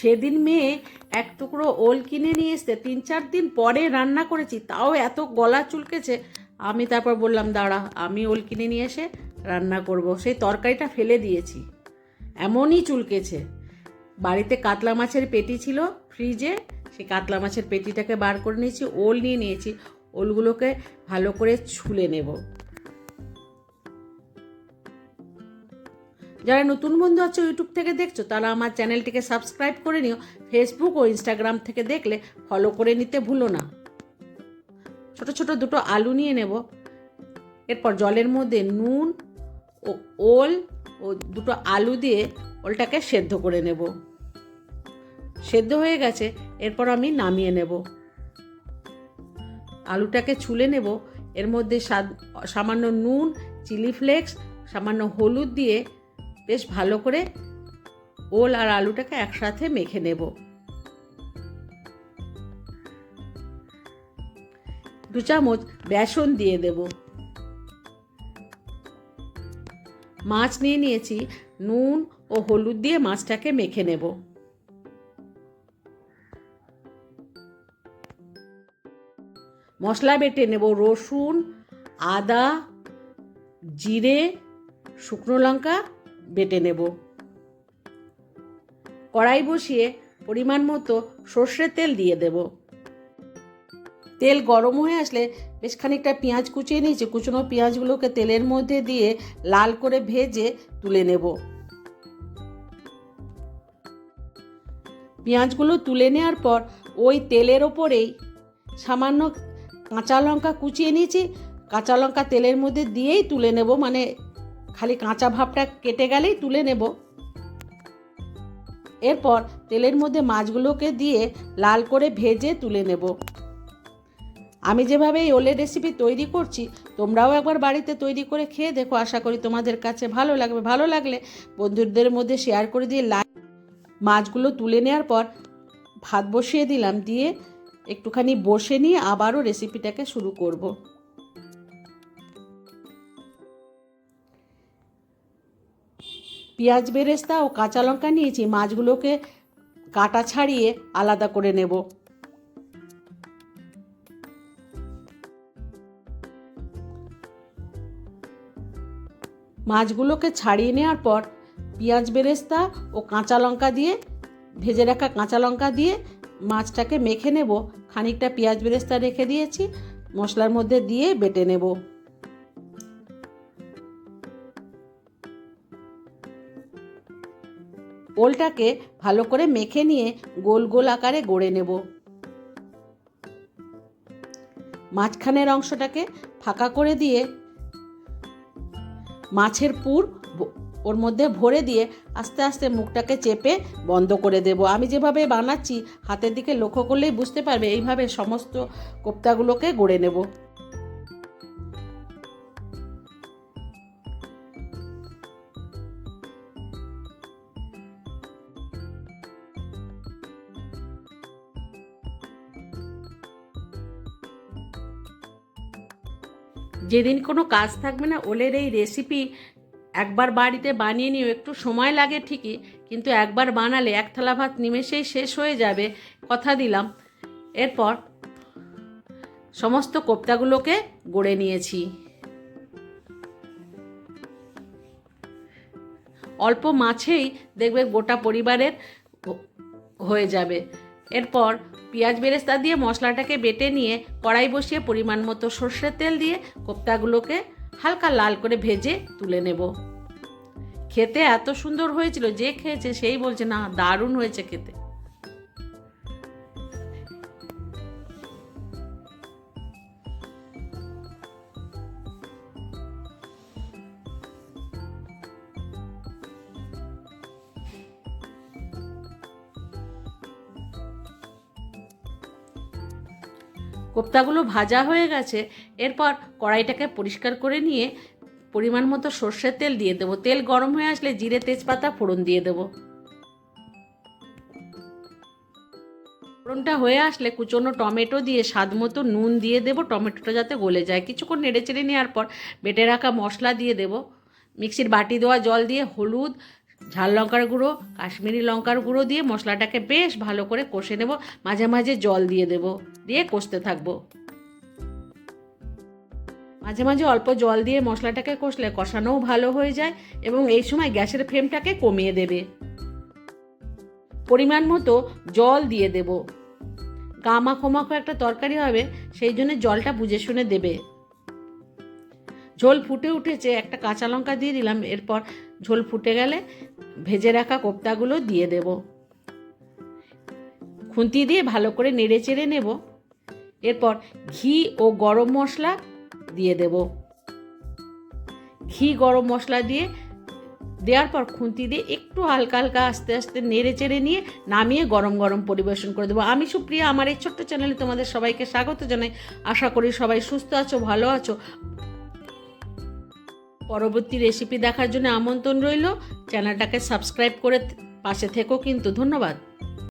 সেদিন মেয়ে এক টুকরো ওল কিনে নিয়ে এসতে তিন চার দিন পরে রান্না করেছি, তাও এত গলা চুলকেছে। আমি তারপর বললাম, দাঁড়া, আমি ওল কিনে নিয়ে এসে রান্না করব। সেই তরকারিটা ফেলে দিয়েছি। এমনই চুলকেছে। বাড়িতে কাতলা মাছের পেটি ছিল ফ্রিজে, সেই কাতলা মাছের পেটিটাকে বার করে নিয়েছি, ওল নিয়ে নিয়েছি। ওলগুলোকে ভালো করে ছুলে নেব। যারা নতুন বন্ধু আছে ইউটিউব থেকে দেখছ, তারা আমার চ্যানেলটিকে সাবস্ক্রাইব করে নিও। ফেসবুক ও ইনস্টাগ্রাম থেকে দেখলে ফলো করে নিতে ভুলো না। ছোট ছোট দুটো আলু নিয়ে নেব। এরপর জলের মধ্যে নুন ও ওল ও দুটো আলু দিয়ে ওলটাকে সেদ্ধ করে নেব। সেদ্ধ হয়ে গেছে, এরপর আমি নামিয়ে নেব। আলুটাকে ছুলে নেব। এর মধ্যে সামান্য নুন, চিলি ফ্লেক্স, সামান্য হলুদ দিয়ে বেশ ভালো করে ওল আর আলুটাকে একসাথে মেখে নেব। দু চামচ বেসন দিয়ে দেব। মাছ নিয়ে নিয়েছি, নুন ও হলুদ দিয়ে মাছটাকে মেখে নেব। মশলা বেটে নেব রসুন, আদা, জিরে, শুকনো লঙ্কা বেটে নেব। কড়াই বসিয়ে পরিমাণ মতো সর্ষের তেল দিয়ে দেব। তেল গরম হয়ে আসলে বেশ খানিকটা পেঁয়াজ কুচিয়ে নিয়েছি, কুচনো পেঁয়াজগুলোকে তেলের মধ্যে দিয়ে লাল করে ভেজে তুলে নেব। পেঁয়াজগুলো তুলে নেওয়ার পর ওই তেলের ওপরেই সামান্য কাঁচা লঙ্কা কুচিয়ে নিয়েছি, কাঁচা লঙ্কা তেলের মধ্যে দিয়েই তুলে নেব। মানে খালি কাঁচা ভাবটা কেটে গেলেই তুলে নেব। এরপর তেলের মধ্যে মাছগুলোকে দিয়ে লাল করে ভেজে তুলে নেব। আমি যেভাবে এই ওলের রেসিপি তৈরি করছি, তোমরাও একবার বাড়িতে তৈরি করে খেয়ে দেখো। আশা করি তোমাদের কাছে ভালো লাগবে। ভালো লাগলে বন্ধুদের মধ্যে শেয়ার করে দিয়ে লাইক মাছগুলো তুলে নেওয়ার পর ভাত বসিয়ে দিলাম। দিয়ে একটুখানি বসে নিয়ে আবারও রেসিপিটাকে শুরু করব। পেঁয়াজ বেরেস্তা ও কাঁচা লঙ্কা নিয়েছি, মাছগুলোকে কাটা ছাড়িয়ে আলাদা করে নেব। মাছগুলোকে ছাড়িয়ে নেওয়ার পর পেঁয়াজ বেরেস্তা ও কাঁচা লঙ্কা দিয়ে, ভেজে রাখা কাঁচা লঙ্কা দিয়ে মাছটাকে মেখে নেব। খানিকটা পেঁয়াজ বেরেস্তা রেখে দিয়েছি, মশলার মধ্যে দিয়ে বেটে নেব। ওলটাকে ভালো করে মেখে নিয়ে গোল গোল আকারে গড়ে নেব। মাঝখানের অংশটাকে ফাঁকা করে দিয়ে মাছের পুর ওর মধ্যে ভরে দিয়ে আস্তে আস্তে মুখটাকে চেপে বন্ধ করে দেব। আমি যেভাবে বানাচ্ছি, হাতের দিকে লক্ষ্য করলেই বুঝতে পারবে, এইভাবে সমস্ত কোপ্তাগুলোকে গড়ে নেব। যেদিন কোনো কাজ থাকবে না, ওলের এই রেসিপি একবার বাড়িতে বানিয়ে নিও, একটু সময় লাগে ঠিকই, কিন্তু একবার বানালে এক থালা ভাত নিমেষেই শেষ হয়ে যাবে, কথা দিলাম। এরপর সমস্ত কোপ্তাগুলোকে গড়ে নিয়েছি। অল্প মাছেই দেখবে গোটা পরিবারের হয়ে যাবে। এরপর পেঁয়াজ বেরেস্তা দিয়ে মশলাটাকে বেটে নিয়ে কড়াই বসিয়ে পরিমাণ মতো সর্ষের তেল দিয়ে কোপ্তাগুলোকে হালকা লাল করে ভেজে তুলে নেব। খেতে এত সুন্দর হয়েছিল, যে খেয়েছে সেই বলছে, না, দারুণ হয়েছে খেতে। কোপ্তাগুলো ভাজা হয়ে গেছে, এরপর কড়াইটাকে পরিষ্কার করে নিয়ে পরিমাণ মতো সর্ষের তেল দিয়ে দেবো। তেল গরম হয়ে আসলে জিরে, তেজপাতা, ফোড়ন দিয়ে দেবো। ফোড়নটা হয়ে আসলে কুচনো টমেটো দিয়ে স্বাদ মতো নুন দিয়ে দেবো। টমেটোটা যাতে গলে যায়। কিছুক্ষণ নেড়ে চেড়ে নেওয়ার পর বেটে রাখা মশলা দিয়ে দেবো। মিক্সির বাটি দেওয়া জল দিয়ে হলুদ ঝাল লঙ্কার গুঁড়ো, কাশ্মীরি লঙ্কার গুঁড়ো দিয়ে মশলাটাকে বেশ ভালো করে কষে নেব। মাঝে মাঝে জল দিয়ে দেব, দিয়ে কষতে থাকব। মাঝে মাঝে অল্প জল দিয়ে মশলাটাকে কষলে কষানোও ভালো হয়ে যায় এবং এই সময় গ্যাসের ফ্লেমটাকে কমিয়ে দেবে। পরিমাণ মতো জল দিয়ে দেব। গামাখো মাখো একটা তরকারি হবে, সেই জন্য জলটা বুঝে শুনে দেবে। ঝোল ফুটে উঠেছে, একটা কাঁচা লঙ্কা দিয়ে দিলাম, এরপর ঝোল ফুটে গেলে ভেজে রাখা কোপ্তাগুলো দিয়ে দেব। খুন্তি দিয়ে ভালো করে নেড়ে চেড়ে নেব। এরপর ঘি ও গরম মশলা দিয়ে দেব। ঘি, গরম মশলা দিয়ে দেওয়ার পর খুন্তি দিয়ে একটু হালকা হালকা আস্তে আস্তে নেড়ে চেড়ে নিয়ে নামিয়ে গরম গরম পরিবেশন করে দেবো। আমি সুপ্রিয়া, আমার এই ছোট্ট চ্যানেলে তোমাদের সবাইকে স্বাগত জানাই। আশা করি সবাই সুস্থ আছো, ভালো আছো। পরবর্তী রেসিপি দেখার জন্য আমন্ত্রণ রইল। চ্যানেলটাকে সাবস্ক্রাইব করে পাশে থেকো কিন্তু ধন্যবাদ।